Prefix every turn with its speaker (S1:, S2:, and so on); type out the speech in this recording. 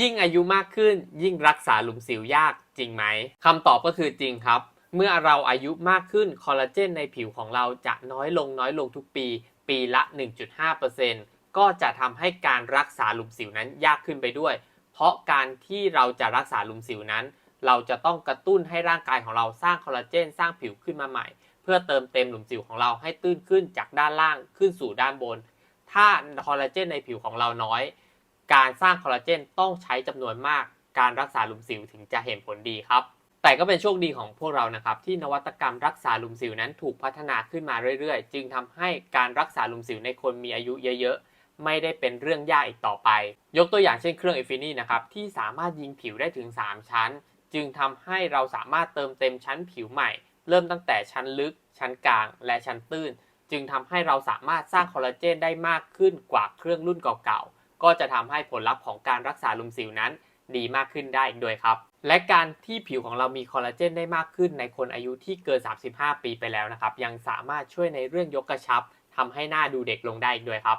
S1: ยิ่งอายุมากขึ้น ยิ่งรักษาหลุมสิวยากจริงไหมคำตอบก็คือจริงครับ เมื่อเราอายุมากขึ้นคอลลาเจนในผิวของเราจะน้อยลงน้อยลงทุกปี ปีละ 1.5%ก็จะทำให้การรักษาหลุมสิวนั้นยากขึ้นไปด้วย เพราะการที่เราจะรักษาหลุมสิวนั้น เราจะต้องกระตุ้นให้ร่างกายของเราสร้างคอลลาเจนสร้างผิวขึ้นมาใหม่ เพื่อเติมเต็มหลุมสิวของเราให้ตื้นขึ้นจากด้านล่างขึ้นสู่ด้านบน ถ้าคอลลาเจนในผิวของเราน้อย การสร้างคอลลาเจนต้องใช้จำนวนมาก การรักษาหลุมสิวถึงจะเห็นผลดีครับ แต่ก็เป็นโชคดีของพวกเรานะครับ ที่นวัตกรรมรักษาหลุมสิวนั้นถูกพัฒนาขึ้นมาเรื่อยๆ จึงทำให้การรักษาหลุมสิวในคนมีอายุเยอะๆ ไม่ได้เป็นเรื่องยากอีกต่อไป ยกตัวอย่างเช่นเครื่องเอฟินี่นะครับที่สามารถยิงผิวได้ถึง 3 ชั้น จึงทำให้เราสามารถเติมเต็มชั้นผิวใหม่ เริ่มตั้งแต่ชั้นลึก ชั้นกลาง และชั้นตื้น จึงทำให้เราสามารถสร้างคอลลาเจนได้มากขึ้นกว่าเครื่องรุ่นเก่าๆ ก็จะทำให้ผลลัพธ์ของการรักษาลุมสิวนั้นดีมากขึ้นได้อีกด้วยครับ และการที่ผิวของเรามีคอลลาเจนได้มากขึ้นในคนอายุที่เกิน 35 ปีไปแล้วนะครับ ยังสามารถช่วยในเรื่องยกกระชับทำให้หน้าดูเด็กลงได้อีกด้วยครับ